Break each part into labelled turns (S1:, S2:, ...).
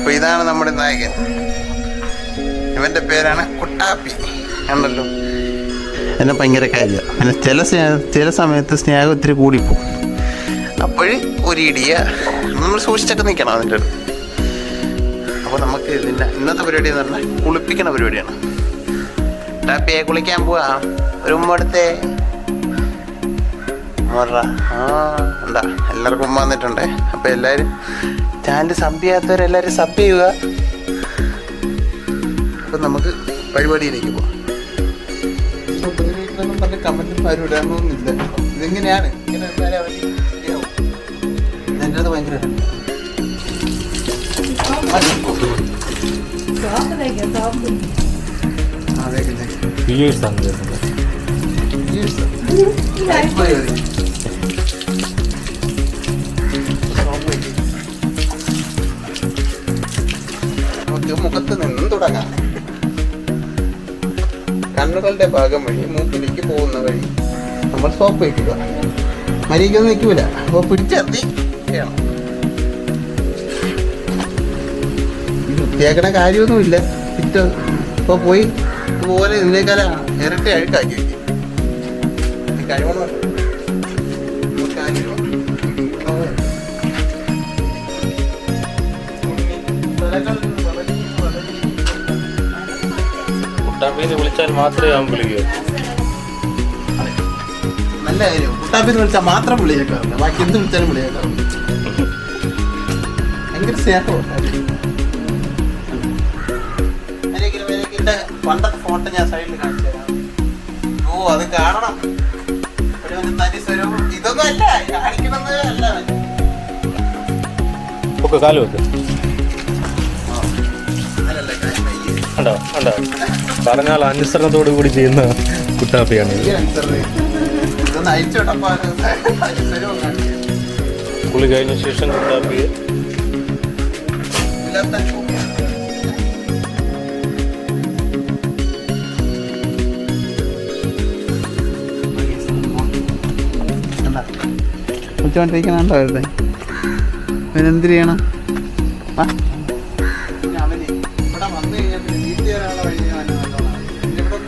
S1: അപ്പൊ ഇതാണ് നമ്മുടെ നായകൻ. ഇവന്റെ പേരാണ് കുട്ടാപ്പി. ആണല്ലോ എന്നെ ഭയങ്കര കാര്യം പിന്നെ ചില ചില സമയത്ത് സ്നേഹം ഒത്തിരി കൂടിപ്പോകും. അപ്പോൾ ഒരു ഇടിയ നമ്മൾ സൂക്ഷിച്ചൊക്കെ നിൽക്കണം അതിന്റെ അടുത്ത്. അപ്പോൾ നമുക്ക് ഇതിന്റെ ഇന്നത്തെ പരിപാടി എന്ന് പറഞ്ഞാൽ കുളിപ്പിക്കണ പരിപാടിയാണ്. ടാപ്പിയെ കുളിക്കാൻ പോവാ. ഒരു ഉമ്മ ഉമ്മ ആ എന്താ എല്ലാവർക്കും ഉമ്മ വന്നിട്ടുണ്ട്. അപ്പോൾ എല്ലാവരും ചാനൽ സബ് ചെയ്യാത്തവരെല്ലാവരും സബ് ചെയ്യുക. അപ്പം നമുക്ക് പരിപാടിയിലേക്ക് പോവാം. പറഞ്ഞ കമന്റും ആരും ഇടാനൊന്നുമില്ല ഇതെങ്ങനെയാണ് ഇങ്ങനെ. എന്റെ അത് ഭയങ്കര അതെ
S2: ആണ് വരുന്നത്
S1: മുഖത്ത് നിന്നും തുടങ്ങാം കണ്ണുകളുടെ ഭാഗം വഴി മൂക്കിലേക്ക് പോകുന്ന വഴി നമ്മൾ സോപ്പ് വയ്ക്കുക മരിക്കൊന്നും നിൽക്കൂല. അപ്പോൾ പിടിച്ചെത്തി. ചെയ്യണം കാര്യമൊന്നുമില്ല. പിറ്റോ ഇപ്പോൾ പോയി. ഇതുപോലെ ഇതിനേക്കാളാണ് ഇരട്ടി അഴുക്കാക്കി വയ്ക്കും ഈ
S2: കുട്ടാപ്പിന്ന് വിളിച്ചാൽ മാത്രമേ അവൻ വിളിക്കൂ.
S1: നല്ല കാര്യം. കുട്ടാപ്പിന്ന് വിളിച്ചാൽ മാത്രം വിളിയേക്കാറില്ല ബാക്കി എന്ത് വിളിച്ചാലും വിളിയേക്കാറില്ല ഭയങ്കര സ്നേഹമാണ് പണ്ടത്തെ ഫോട്ടോ ഞാൻ സൈഡിൽ കാണിച്ചു തരാം. ഓ അത് കാണണം. ഒരു തനി സ്വരൂപം ഇതൊന്നും അല്ല. കാണിക്കുന്നത് അല്ല.
S2: ഒക്കെ കാൽ വെക്ക്. ഉണ്ടോ? ഉണ്ടോ? പറഞ്ഞാൽ അനുസരണത്തോടു കൂടി ചെയ്യുന്ന കുട്ടാപ്പിയാണ് കുളി കഴിഞ്ഞ ശേഷം കുട്ടാപ്പിയെ?
S1: വിളിച്ചോണ്ടിരിക്കണുണ്ടോ അവരുടെ ഇവനെന്ത് ചെയ്യണം.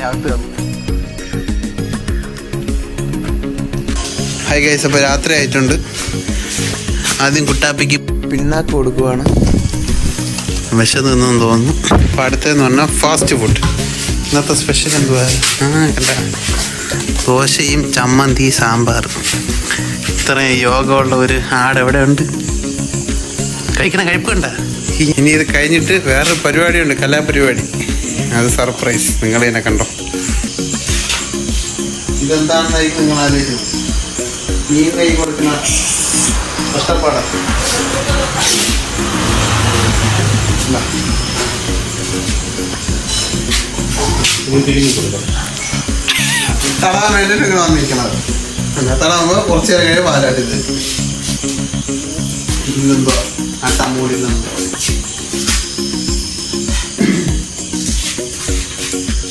S1: മണിച്ചിത്രതായില്ലേ ശോഭനെ കൊണ്ട് ഹായ് ഗൈസ് അപ്പോൾ രാത്രി ആയിട്ടുണ്ട്. ആദ്യം കുട്ടാപ്പിക്ക് പിണ്ണാക്ക് കൊടുക്കുവാണ്. വിശന്ന് തോന്നുന്നു. അപ്പോൾ അടുത്തതെന്ന് പറഞ്ഞാൽ ഫാസ്റ്റ് ഫുഡ് ഇന്നത്തെ സ്പെഷ്യൽ എന്തുവാ? ദോശയും ചമ്മന്തി സാമ്പാർ. ഇത്രയും യോഗമുള്ള ഒരു ആട് എവിടെ ഉണ്ട് കഴിക്കണ കഴിപ്പുണ്ട ഇനി ഇത് കഴിഞ്ഞിട്ട് വേറൊരു പരിപാടിയുണ്ട് കലാപരിപാടി. അത് സർപ്രൈസ്. നിങ്ങൾ തന്നെ കണ്ടോ? ഇതെന്താണെന്നായിരിക്കും നിങ്ങൾ ആലോചിച്ചത് നീ കൈ കൊടുക്കുന്ന കഷ്ടപ്പാടാ. തടാൻ വേണ്ടിയിട്ട് ഇങ്ങനെ വന്നിരിക്കണത്. തടാകുമ്പോൾ കുറച്ച് നേരം കഴിഞ്ഞ് പാലാട്ടിത് ഇന്നെന്തോ ആ തമ്മൂടിൽ നിന്നെന്തോ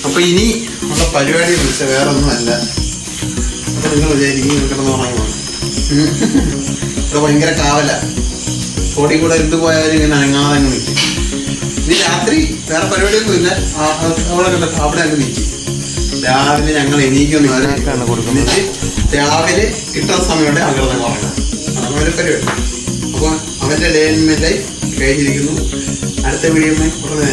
S1: അപ്പൊ ഇനി ഉള്ള പരിപാടി വിളിച്ച വേറെ ഒന്നുമല്ല അപ്പൊ നിങ്ങൾ വിചാരിക്കും കിടന്ന് ഉറങ്ങുന്നു ഇത് ഭയങ്കര കാവല കോടി കൂടെ എന്ത് പോയാലും ഇങ്ങനെ അനങ്ങാതെ അങ്ങ് നിൽക്കും ഇനി രാത്രി വേറെ പരിപാടിയൊന്നും ഇല്ല. അവിടെ കണ്ട അവിടെ അങ്ങ് നിൽക്കും രാവിലെ ഞങ്ങൾ എണീക്കുന്നു എന്നിട്ട് രാവിലെ കിട്ടുന്ന സമയമുണ്ട് അകൃതം ഉറങ്ങാം അതാണ് പരിപാടി. അപ്പോൾ അവന്റെ ഡേ ലൈഫ് കഴിഞ്ഞിരിക്കുന്നു. അടുത്ത വീഡിയോ ഉടനെ